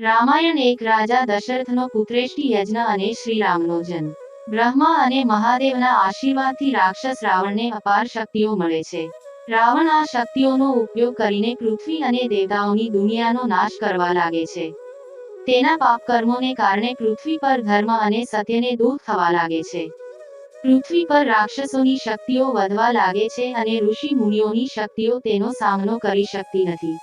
રામાયણ એક રાજા દશરથનો પુત્રેષ્ટિ યજ્ઞ અને શ્રીરામનો જન્મ. બ્રહ્મા અને મહાદેવના આશીર્વાદથી રાક્ષસ રાવણને અપાર શક્તિઓ મળે છે. રાવણ આ શક્તિઓનો ઉપયોગ કરીને પૃથ્વી અને દેવતાઓની દુનિયાનો નાશ કરવા લાગે છે. તેના પાપ કર્મોને કારણે પૃથ્વી પર ધર્મ અને સત્યને દૂર થવા લાગે છે. પૃથ્વી પર રાક્ષસોની શક્તિઓ વધવા લાગે છે અને ઋષિ મુનિઓની શક્તિઓ તેનો સામનો કરી શકતી નથી.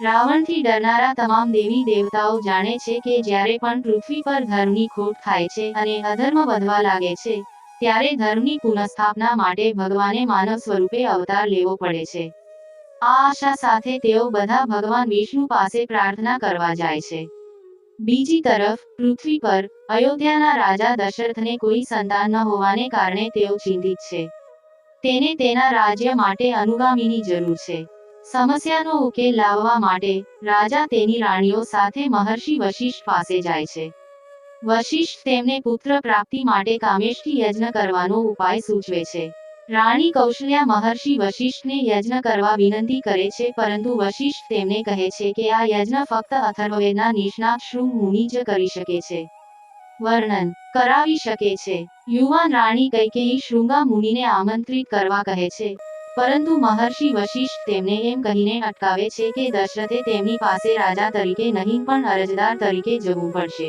રાવણથી ડરનારા તમામ દેવી દેવતાઓ જાણે છે કે જ્યારે પણ પૃથ્વી પર ધર્મની ખોટ થાય છે અને અધર્મ વધવા લાગે છે, ત્યારે ધર્મની પુનઃસ્થાપના માટે ભગવાને માનવ સ્વરૂપે અવતાર લેવો પડે છે. આ આશા સાથે તેઓ બધા ભગવાન વિષ્ણુ પાસે પ્રાર્થના કરવા જાય છે. બીજી તરફ, પૃથ્વી પર અયોધ્યાના રાજા દશરથને કોઈ સંતાન ન હોવાને કારણે તેઓ ચિંતિત છે. તેને તેના રાજ્ય માટે અનુગામીની જરૂર છે. સમસ્યાનો ઉકેલ લાવવા માટે રાજા તેની રાણીઓ સાથે મહર્ષિ વશિષ્ઠ પાસે જાય છે. વશિષ્ઠ તેમને પુત્ર પ્રાપ્તિ માટે કામેષ્ઠી યજ્ઞ કરવાનો ઉપાય સૂચવે છે. રાણી કૌશલ્યા મહર્ષિ વશિષ્ઠને યજ્ઞ કરવા વિનંતી કરે છે, પરંતુ વશિષ્ઠ તેમને કહે છે કે આ યજ્ઞ ફક્ત અથર્વવેદના નિષ્ણાત શૃંગ મુનિ જ કરી શકે છે. વર્ણન કરાવી શકે છે. યુવાન રાણી કૈકેયી શૃંગા મુનિને આમંત્રિત કરવા કહે છે. પરંતુ મહર્ષિ વશિષ્ઠ તેમને એમ કહીને અટકાવે છે કે દશરથે તેમની પાસે રાજા તરીકે નહીં, પણ અરજદાર તરીકે જવું પડશે.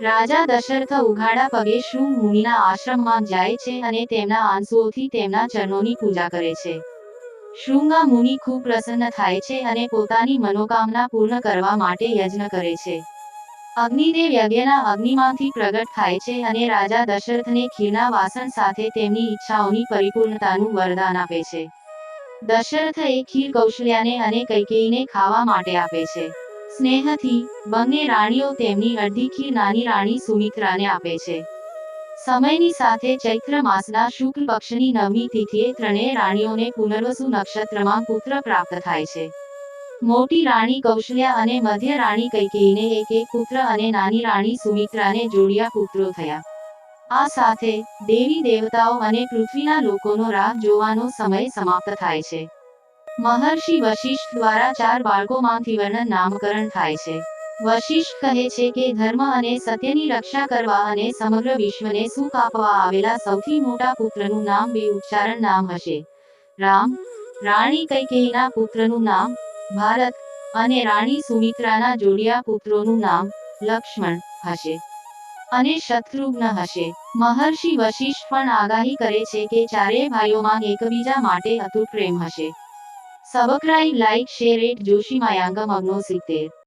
રાજા દશરથ ઉઘાડા પગે શૃંગ મુનિના આશ્રમમાં જાય છે અને તેમના આંસુઓથી તેમના ચરણોની પૂજા કરે છે. શૃંગા મુનિ ખૂબ પ્રસન્ન થાય છે અને પોતાની મનોકામના પૂર્ણ કરવા માટે યજ્ઞ કરે છે. અગ્નિદેવ યજ્ઞના અગ્નિમાંથી પ્રગટ થાય છે અને રાજા દશરથને ખીરના વાસણ સાથે તેમની ઈચ્છાઓની પરિપૂર્ણતાનું વરદાન આપે છે. દશરથ એ ખીર કૌશલ્યાને અને કૈકેયીને ખાવા માટે આપે છે. સ્નેહથી, બંને રાણીઓ તેમની અડધી ખીર નાની રાણી સુમિત્રાને આપે છે. સમયની સાથે ચૈત્ર માસના શુક્લ પક્ષની નવમી તિથિએ ત્રણેય રાણીઓને પુનર્વસુ નક્ષત્રમાં પુત્ર પ્રાપ્ત થાય છે. મોટી રાણી કૌશલ્યા અને મધ્ય રાણી કૈકેયીને એક એક પુત્ર અને નાની રાણી સુમિત્રાને જોડિયા પુત્રો થયા. આ સાથે દેવી દેવતાઓ અને પૃથ્વીના લોકોનો રાહ જોવાનો સમય સમાપ્ત થાય છે. મહર્ષિ વશિષ્ઠ દ્વારા ચાર બાળકોમાંથી વર્ણન નામકરણ થાય છે. વશિષ્ઠ કહે છે કે ધર્મ અને સત્યની રક્ષા કરવા અને સમગ્ર વિશ્વને સુખ આપવા આવેલા સૌથી મોટા પુત્રનું નામ બે ઉચ્ચારણ નામ હશે. રામ, રાણી કૈકેયીના પુત્રનું નામ ભારત અને રાણી સુમિત્રાના જોડિયા પુત્રોનું નામ લક્ષ્મણ હશે અને શત્રુઘ્ન હશે. મહર્ષિ વશિષ્ઠ પણ આગાહી કરે છે કે ચારેય ભાઈઓમાં એકબીજા માટે અતુટ પ્રેમ હશે. Subscribe, like, share, at Joshi માયાંગમ અગ્નો સિત્તેર